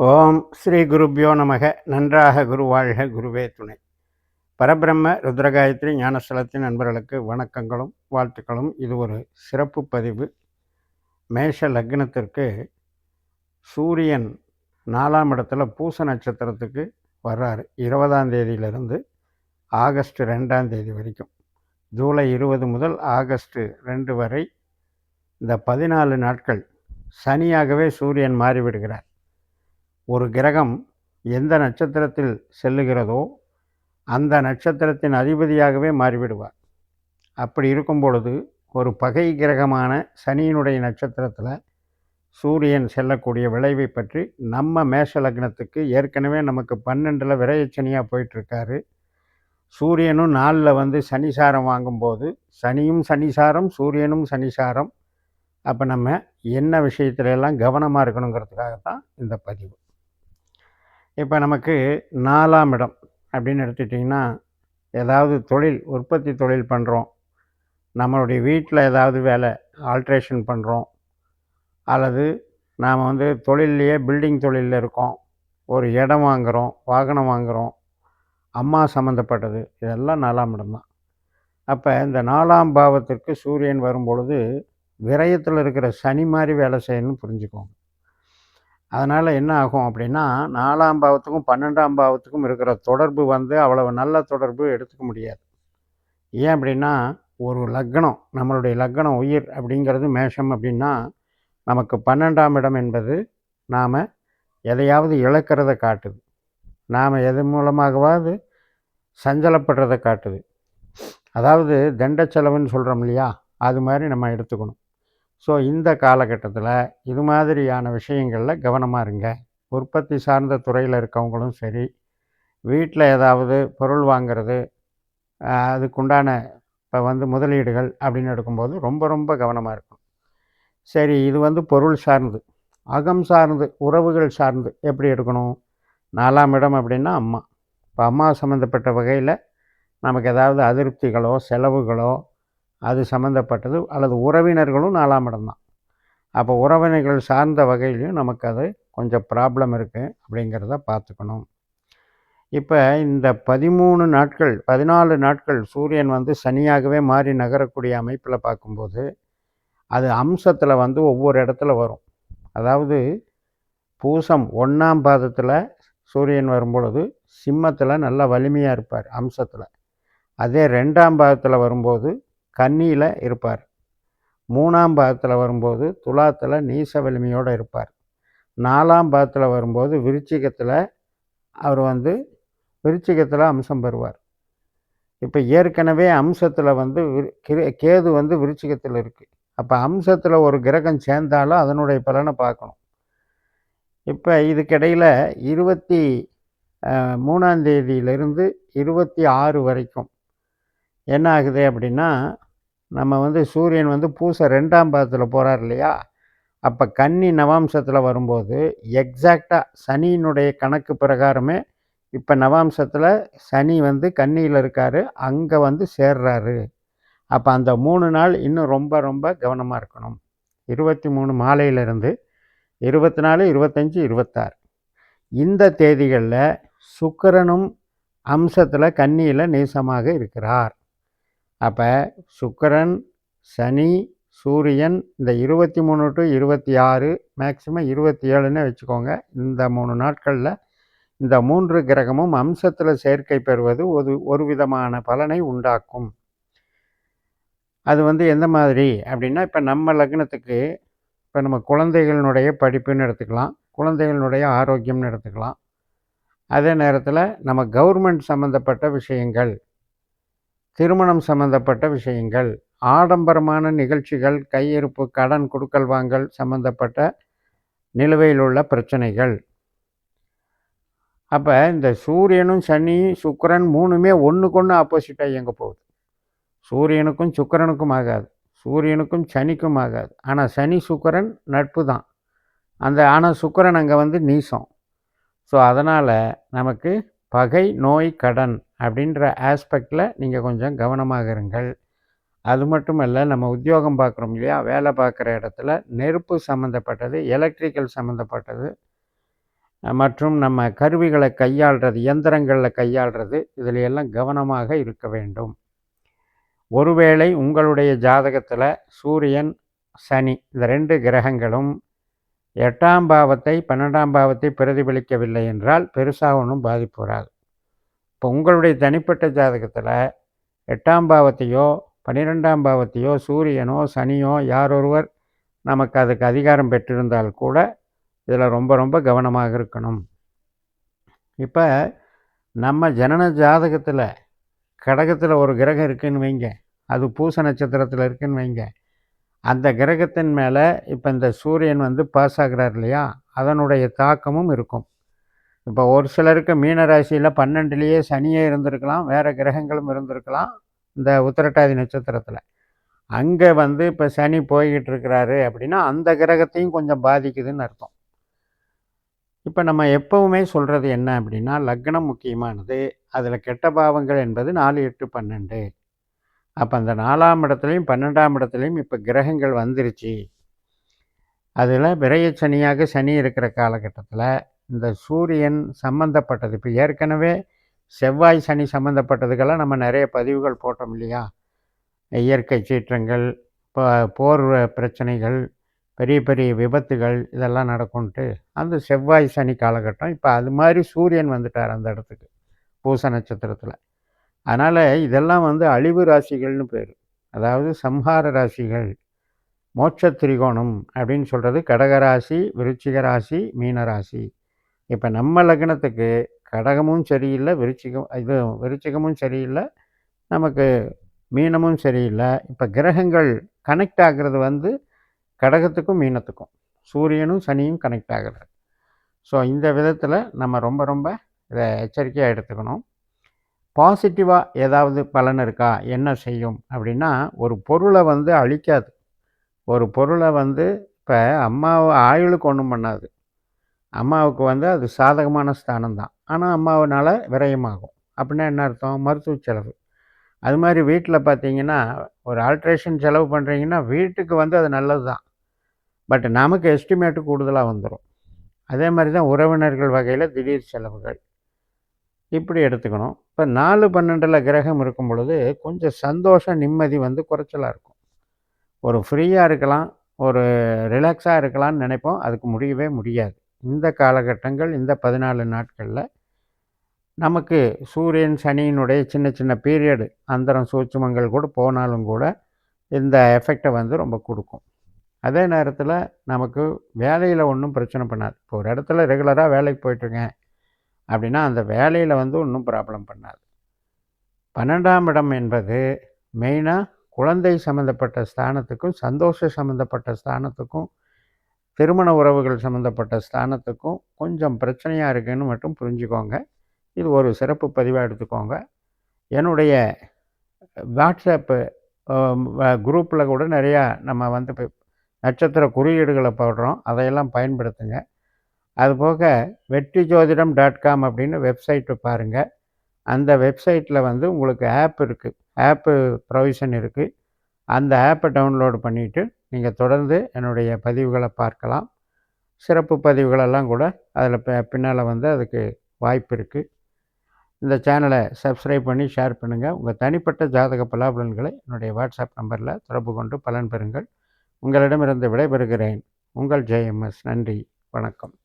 ஓம் ஸ்ரீ குருப்யோ நமக. நன்றாக குருவாழ்க குருவே துணை. பரபிரம்ம ருத்ரகாயத்ரி ஞானஸ்தலத்தின் நண்பர்களுக்கு வணக்கங்களும் வாழ்த்துக்களும். இது ஒரு சிறப்பு பதிவு. மேஷ லக்னத்திற்கு சூரியன் நாலாம் இடத்துல பூச நட்சத்திரத்துக்கு வர்றாரு. இருபதாம் தேதியிலிருந்து ஆகஸ்ட் ரெண்டாம் தேதி வரைக்கும். ஜூலை இருபது முதல் ஆகஸ்ட் ரெண்டு வரை இந்த பதினாலு நாட்கள் சனியாகவே சூரியன் மாறிவிடுகிறார். ஒரு கிரகம் எந்த நட்சத்திரத்தில் செல்லுகிறதோ அந்த நட்சத்திரத்தின் அதிபதியாகவே மாறிவிடுவார். அப்படி இருக்கும் பொழுது ஒரு பகை கிரகமான சனியினுடைய நட்சத்திரத்தில் சூரியன் செல்லக்கூடிய விளைவை பற்றி நம்ம மேஷ லக்னத்துக்கு ஏற்கனவே நமக்கு பன்னெண்டில் விரையச்சனியாக போயிட்டுருக்காரு. சூரியனும் நாளில் வந்து சனிசாரம் வாங்கும்போது சனியும் சனிசாரம் சூரியனும் சனிசாரம். அப்போ நம்ம என்ன விஷயத்துல எல்லாம் கவனமாக இருக்கணுங்கிறதுக்காக தான் இந்த பதிவு. இப்போ நமக்கு நாலாம் இடம் அப்படின்னு எடுத்துட்டிங்கன்னா ஏதாவது தொழில் உற்பத்தி தொழில் பண்ணுறோம் நம்மளுடைய வீட்டில் ஏதாவது வேலை ஆல்ட்ரேஷன் பண்ணுறோம் அல்லது நாம் வந்து தொழில்லையே பில்டிங் தொழிலில் இருக்கோம். ஒரு இடம் வாங்குகிறோம் வாகனம் வாங்குகிறோம் அம்மா சம்மந்தப்பட்டது இதெல்லாம் நாலாம் இடம்தான் அப்போ இந்த நாலாம் பாவத்திற்கு சூரியன் வரும் பொழுது விரயத்தில் இருக்கிற சனி மாதிரி வேலை செய்யணும்னு புரிஞ்சுக்கோங்க. அதனால் என்ன ஆகும் அப்படின்னா நாலாம் பாவத்துக்கும் பன்னெண்டாம் பாவத்துக்கும் இருக்கிற தொடர்பு வந்து அவ்வளவு நல்ல தொடர்பு எடுத்துக்க முடியாது. ஏன் அப்படின்னா ஒரு லக்னம் நம்மளுடைய லக்னம் உயிர் அப்படிங்கிறது மேஷம் அப்படின்னா நமக்கு பன்னெண்டாம் இடம் என்பது நாம் எதையாவது இழக்கிறத காட்டுது. நாம் எது மூலமாகவாவது சஞ்சலப்படுறதை காட்டுது. அதாவது தண்ட செலவுன்னு சொல்கிறோம் இல்லையா? அது மாதிரி நம்ம எடுத்துக்கணும். ஸோ இந்த காலகட்டத்தில் இது மாதிரியான விஷயங்களில் கவனமாக இருங்க. உற்பத்தி சார்ந்த துறையில் இருக்கவங்களும் சரி வீட்டில் ஏதாவது பொருள் வாங்கிறது அதுக்குண்டான இப்போ வந்து முதலீடுகள் அப்படின்னு எடுக்கும்போது ரொம்ப ரொம்ப கவனமாக இருக்கும் சரி இது வந்து பொருள் சார்ந்து அகம் சார்ந்து உறவுகள் சார்ந்து எப்படி எடுக்கணும்? நாலாம் இடம் அப்படின்னா அம்மா. இப்போ அம்மா சம்மந்தப்பட்ட வகையில் நமக்கு ஏதாவது அதிருப்திகளோ செலவுகளோ அது சம்மந்தப்பட்டது அல்லது உறவினர்களும் நாலாம் இடம் தான். அப்போ உறவினர்கள் சார்ந்த வகையிலையும் நமக்கு அது கொஞ்சம் ப்ராப்ளம் இருக்குது அப்படிங்கிறத பார்த்துக்கணும். இப்போ இந்த பதிமூணு நாட்கள் பதினாலு நாட்கள் சூரியன் வந்து சனியாகவே மாறி நகரக்கூடிய அமைப்பில் பார்க்கும்போது அது அம்சத்தில் வந்து ஒவ்வொரு இடத்துல வரும். அதாவது பூசம் ஒன்றாம் பாதத்தில் சூரியன் வரும்பொழுது சிம்மத்தில் நல்லா வலிமையாக இருப்பார் அம்சத்தில். அதே ரெண்டாம் பாதத்தில் வரும்போது கன்னியில் இருப்பார். மூணாம் பாதத்தில் வரும்போது துலாத்தில் நீச வலிமையோடு இருப்பார். நாலாம் பாதத்தில் வரும்போது விருச்சிகத்தில் அவர் வந்து விருச்சிகத்தில் அம்சம் பெறுவார். இப்போ ஏற்கனவே அம்சத்தில் வந்து கேது வந்து விருச்சிகத்தில் இருக்குது அப்போ அம்சத்தில் ஒரு கிரகம் சேர்ந்தாலும் அதனுடைய பலனை பார்க்கணும். இப்போ இதுக்கிடையில் இருபத்தி மூணாந்தேதியிலிருந்து இருபத்தி ஆறு வரைக்கும் என்ன ஆகுது அப்படின்னா நம்ம வந்து சூரியன் வந்து பூசை ரெண்டாம் பாதத்தில் போகிறார் இல்லையா? அப்போ கன்னி நவாம்சத்தில் வரும்போது எக்ஸாக்டாக சனியினுடைய கணக்கு பிரகாரமே இப்போ நவாம்சத்தில் சனி வந்து கன்னியில் இருக்கார் அங்கே வந்து சேர்றாரு. அப்போ அந்த மூணு நாள் இன்னும் ரொம்ப ரொம்ப கவனமாக இருக்கணும். இருபத்தி மூணு மாலையிலிருந்து இருபத்தி நாலு இருபத்தஞ்சி இருபத்தாறு இந்த தேதிகளில் சுக்கரனும் அம்சத்தில் கன்னியில் நேசமாக இருக்கிறார். அப்போ சுக்கரன் சனி சூரியன் இந்த இருபத்தி மூணு டு இருபத்தி ஆறு மேக்சிமம் இருபத்தி ஏழுன்னு வச்சுக்கோங்க. இந்த மூணு நாட்களில் இந்த மூன்று கிரகமும் அம்சத்தில் சேர்க்கை பெறுவது ஒரு ஒரு விதமான பலனை உண்டாக்கும். அது வந்து எந்த மாதிரி அப்படின்னா இப்போ நம்ம லக்னத்துக்கு இப்போ நம்ம குழந்தைகளினுடைய படிப்புன்னு எடுத்துக்கலாம். குழந்தைகளினுடைய ஆரோக்கியம்னு எடுத்துக்கலாம். அதே நேரத்தில் நம்ம கவர்மெண்ட் சம்மந்தப்பட்ட விஷயங்கள் திருமணம் சம்பந்தப்பட்ட விஷயங்கள் ஆடம்பரமான நிகழ்ச்சிகள் கையிருப்பு கடன் கொடுக்கல் வாங்கல் சம்பந்தப்பட்ட நிலுவையில் உள்ள பிரச்சனைகள். அப்போ இந்த சூரியனும் சனி சுக்கரன் மூணுமே ஒன்றுக்கு ஒன்று ஆப்போசிட்டாக இயங்க போகுது. சூரியனுக்கும் சுக்கரனுக்கும் ஆகாது. சூரியனுக்கும் சனிக்கும் ஆகாது. ஆனால் சனி சுக்கரன் நட்பு தான். அந்த ஆனால் சுக்கரன் அங்கே வந்து நீசம். ஸோ அதனால் நமக்கு பகை நோய் கடன் அப்படின்ற ஆஸ்பெக்டில் நீங்கள் கொஞ்சம் கவனமாக இருங்கள். அது மட்டும் இல்லை நம்ம உத்தியோகம் பார்க்குறோம் இல்லையா? வேலை பார்க்குற இடத்துல நெருப்பு சம்மந்தப்பட்டது எலக்ட்ரிக்கல் சம்மந்தப்பட்டது மற்றும் நம்ம கருவிகளை கையாள்றது இயந்திரங்களில் கையாள்றது இதில் எல்லாம் கவனமாக இருக்க வேண்டும். ஒருவேளை உங்களுடைய ஜாதகத்தில் சூரியன் சனி இந்த ரெண்டு கிரகங்களும் எட்டாம் பாவத்தை பன்னெண்டாம் பாவத்தை பிரதிபலிக்கவில்லை என்றால் பெருசாக ஒன்றும் பாதிப்பு வராது. இப்போ உங்களுடைய தனிப்பட்ட ஜாதகத்தில் எட்டாம் பாவத்தையோ பன்னிரெண்டாம் பாவத்தையோ சூரியனோ சனியோ யாரொருவர் நமக்கு அதுக்கு அதிகாரம் பெற்றிருந்தால் கூட இதில் ரொம்ப ரொம்ப கவனமாக இருக்கணும். இப்போ நம்ம ஜனன ஜாதகத்தில் கடகத்தில் ஒரு கிரகம் இருக்குதுன்னு வைங்க. அது பூச நட்சத்திரத்தில் இருக்குதுன்னு வைங்க. அந்த கிரகத்தின் மேலே இப்போ இந்த சூரியன் வந்து பாஸ் ஆகிறார் இல்லையா? அதனுடைய தாக்கமும் இருக்கும். இப்போ ஒரு சிலருக்கு மீன ராசியில் பன்னெண்டுலேயே சனியே இருந்திருக்கலாம் வேறு கிரகங்களும் இருந்திருக்கலாம் இந்த உத்திரட்டாதி நட்சத்திரத்தில். அங்கே வந்து இப்போ சனி போய்கிட்டு இருக்கிறாரு அப்படின்னா அந்த கிரகத்தையும் கொஞ்சம் பாதிக்குதுன்னு அர்த்தம். இப்போ நம்ம எப்பவுமே சொல்கிறது என்ன அப்படின்னா லக்னம் முக்கியமானது அதில் கெட்ட பாவங்கள் என்பது நாலு எட்டு பன்னெண்டு. அப்போ அந்த நாலாம் இடத்துலையும் பன்னெண்டாம் இடத்துலையும் இப்போ கிரகங்கள் வந்துருச்சு. அதில் விரைய சனியாக சனி இருக்கிற காலகட்டத்தில் இந்த சூரியன் சம்மந்தப்பட்டது இப்போ ஏற்கனவே செவ்வாய் சனி சம்மந்தப்பட்டதுக்கெல்லாம் நம்ம நிறைய பதிவுகள் போட்டோம் இல்லையா? இயற்கை சீற்றங்கள் இப்போ போர் பிரச்சனைகள் பெரிய பெரிய விபத்துகள் இதெல்லாம் நடக்கும்ன்ட்டு அந்த செவ்வாய் சனி காலகட்டம் இப்போ அது மாதிரி சூரியன் வந்துட்டார் அந்த இடத்துக்கு பூச நட்சத்திரத்தில். அதனால் இதெல்லாம் வந்து அழிவு ராசிகள்னு பேர். அதாவது சம்ஹார ராசிகள் மோட்ச திரிகோணம் அப்படின்னு சொல்கிறது கடகராசி விருச்சிக ராசி மீனராசி இப்போ நம்ம லக்னத்துக்கு கடகமும் சரியில்லை விருச்சிகம் இது விருச்சிகமும் சரியில்லை நமக்கு மீனமும் சரியில்லை. இப்போ கிரகங்கள் கனெக்ட் ஆகிறது வந்து கடகத்துக்கும் மீனத்துக்கும். சூரியனும் சனியும் கனெக்ட் ஆகிறது ஸோ இந்த விதத்தில் நம்ம ரொம்ப ரொம்ப இதை எச்சரிக்கையாக எடுத்துக்கணும். பாசிட்டிவாக ஏதாவது பலன் இருக்கா? என்ன செய்யும்? அப்படின்னா ஒரு பொருளை வந்து அழிக்காது. ஒரு பொருளை வந்து இப்போ அம்மாவை ஆயுளுக்கு ஒன்றும் பண்ணாது. அம்மாவுக்கு வந்து அது சாதகமான ஸ்தானம் தான் ஆனால் அம்மாவனால் விரயமாகும். அப்படின்னா என்ன அர்த்தம்? மருத்துவ செலவு. அது மாதிரி வீட்டில் பார்த்தீங்கன்னா ஒரு ஆல்ட்ரேஷன் செலவு பண்ணுறீங்கன்னா வீட்டுக்கு வந்து அது நல்லது தான் பட் நமக்கு எஸ்டிமேட்டு கூடுதலாக வந்துடும் அதே மாதிரி தான் உறவினர்கள் வகையில் திடீர் செலவுகள். இப்படி எடுத்துக்கணும். இப்போ நாலு பன்னெண்டில் கிரகம் இருக்கும் பொழுது கொஞ்சம் சந்தோஷம் நிம்மதி வந்து குறைச்சலாக இருக்கும். ஒரு ஃப்ரீயாக இருக்கலாம். ஒரு ரிலாக்ஸாக இருக்கலாம்னு நினைப்போம். அதுக்கு முடியவே முடியாது. இந்த காலகட்டங்கள் இந்த பதினாலு நாட்களில் நமக்கு சூரியன் சனியினுடைய சின்ன சின்ன பீரியடு அந்தரம் சூட்சமங்கள் கூட போனாலும் கூட இந்த எஃபெக்டை வந்து ரொம்ப கொடுக்கும். அதே நேரத்தில் நமக்கு வேலையில் ஒன்றும் பிரச்சனை பண்ணாது. இப்போ ஒரு இடத்துல ரெகுலராக வேலைக்கு போயிட்டுருங்க அப்படின்னா அந்த வேலையில் வந்து ஒன்றும் ப்ராப்ளம் பண்ணாது. பன்னெண்டாம் இடம் என்பது மெயினாக குழந்தை சம்மந்தப்பட்ட ஸ்தானத்துக்கும் சந்தோஷ சம்மந்தப்பட்ட ஸ்தானத்துக்கும் திருமண உறவுகள் சம்மந்தப்பட்ட ஸ்தானத்துக்கும் கொஞ்சம் பிரச்சனையாக இருக்குன்னு மட்டும் புரிஞ்சுக்கோங்க. இது ஒரு சிறப்பு பதிவாக எடுத்துக்கோங்க. என்னுடைய வாட்ஸ்அப்பு குரூப்பில் கூட நிறையா நம்ம வந்து நட்சத்திர குறியீடுகளை போடுறோம். அதையெல்லாம் பயன்படுத்துங்க. அதுபோக வெற்றி ஜோதிடம் டாட் காம் அப்படின்னு வெப்சைட்டு பாருங்கள் அந்த வெப்சைட்டில் வந்து உங்களுக்கு ஆப் இருக்குது ஆப்பு ப்ரொவிஷன் இருக்குது அந்த ஆப்பை டவுன்லோடு பண்ணிவிட்டு நீங்கள் தொடர்ந்து என்னுடைய பதிவுகளை பார்க்கலாம். சிறப்பு பதிவுகளெல்லாம் கூட அதில் பின்னால் வந்து அதுக்கு வாய்ப்பு இருக்குது இந்த சேனலை சப்ஸ்கிரைப் பண்ணி ஷேர் பண்ணுங்கள் உங்கள் தனிப்பட்ட ஜாதக பலாபலன்களை என்னுடைய வாட்ஸ்அப் நம்பரில் தொடர்பு கொண்டு பலன் பெறுங்கள். உங்களிடமிருந்து விடைபெறுகிறேன். உங்கள் ஜெயம்எஸ். நன்றி. வணக்கம்.